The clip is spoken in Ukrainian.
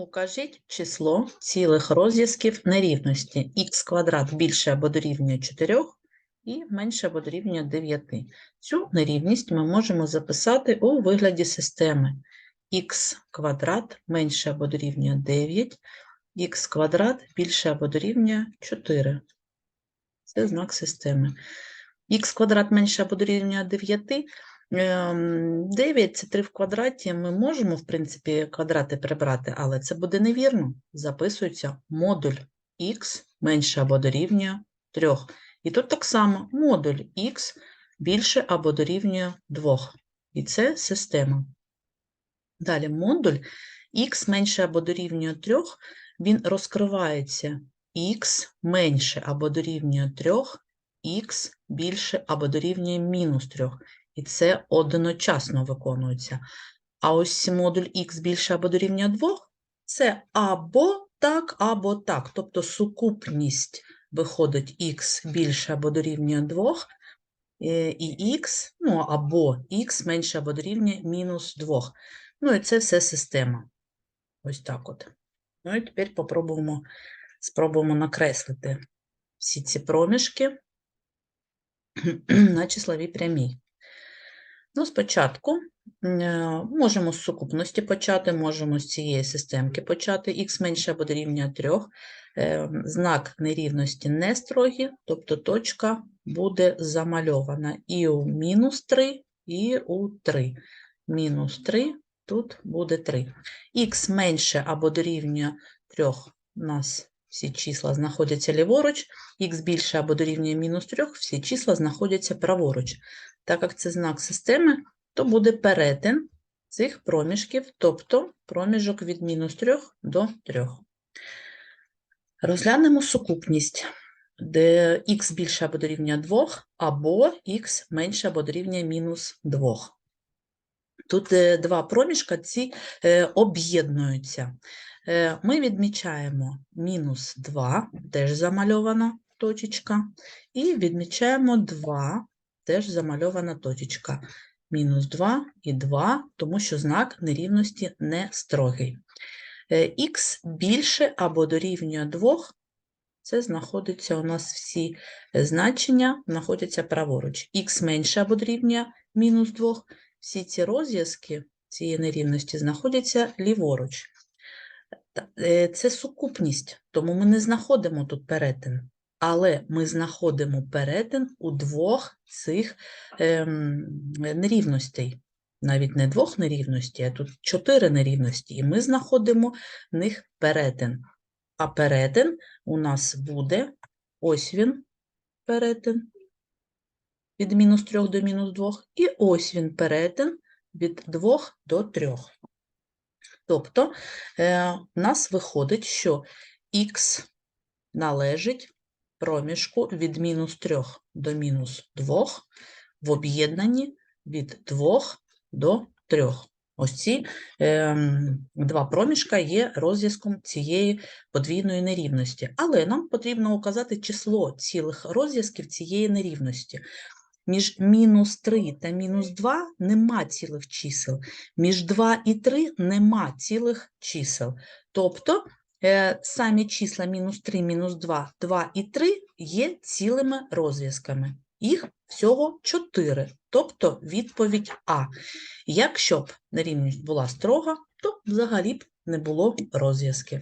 Укажіть число цілих розв'язків нерівності х квадрат більше або дорівнює 4 і менше або дорівнює 9. Цю нерівність ми можемо записати у вигляді системи х квадрат менше або дорівнює 9, х квадрат більше або дорівнює 4. Це знак системи. х квадрат менше або дорівнює 9. Ем, 9 – це 3 в квадраті. Ми можемо, в принципі, квадрати прибрати, але це буде невірно. Записується модуль х менше або дорівнює 3. І тут так само модуль х більше або дорівнює 2. І це система. Далі модуль х менше або дорівнює 3, він розкривається х менше або дорівнює 3, х більше або дорівнює мінус 3. І це одночасно виконується. А ось модуль х більше або дорівнює 2 – це або так, або так. Тобто сукупність виходить х більше або дорівнює 2, е, і х, ну або х менше або дорівнює мінус 2. Ну і це все система. Ось так от. Ну і тепер попробуємо, спробуємо накреслити всі ці проміжки на числовій прямій. Ну, спочатку е, можемо з сукупності почати, можемо з цієї системки почати. х менше або дорівнює 3. Знак нерівності не строгий, тобто точка буде замальована і у мінус 3, і у 3. Мінус 3, тут буде 3. х менше або дорівнює 3, у нас всі числа знаходяться ліворуч, х більше або дорівнює мінус 3, всі числа знаходяться праворуч. Так як це знак системи, то буде перетин цих проміжків, тобто проміжок від мінус 3 до 3. Розглянемо сукупність, де х більше або дорівнює 2, або х менше або дорівнює мінус 2. Тут е, два проміжка ці е, об'єднуються. Е, Ми відмічаємо мінус 2, теж замальована точечка, і відмічаємо 2, теж замальована точечка. Мінус 2 і 2, тому що знак нерівності не строгий. Х більше або дорівнює 2, це знаходиться у нас всі значення, знаходяться праворуч. Х менше або дорівнює мінус 2, всі ці розв'язки цієї нерівності знаходяться ліворуч. Е, Це сукупність, тому ми не знаходимо тут перетин. Але ми знаходимо перетин у двох цих ем, нерівностей. Навіть не двох нерівностей, а тут чотири нерівності, і ми знаходимо в них перетин. А перетин у нас буде, ось він, перетин, від мінус 3 до мінус 2, і ось він перетин від 2 до 3. Тобто е, у нас виходить, що х належить проміжку від мінус 3 до мінус 2 в об'єднанні від 2 до 3. Ось ці ем, два проміжка є розв'язком цієї подвійної нерівності. Але нам потрібно указати число цілих розв'язків цієї нерівності. Між мінус 3 та мінус 2 нема цілих чисел. Між 2 і 3 нема цілих чисел. Тобто е, самі числа мінус 3, мінус 2, 2 і 3 є цілими розв'язками. Їх всього 4, тобто відповідь А. Якщо б нерівність була строга, то взагалі б не було розв'язків.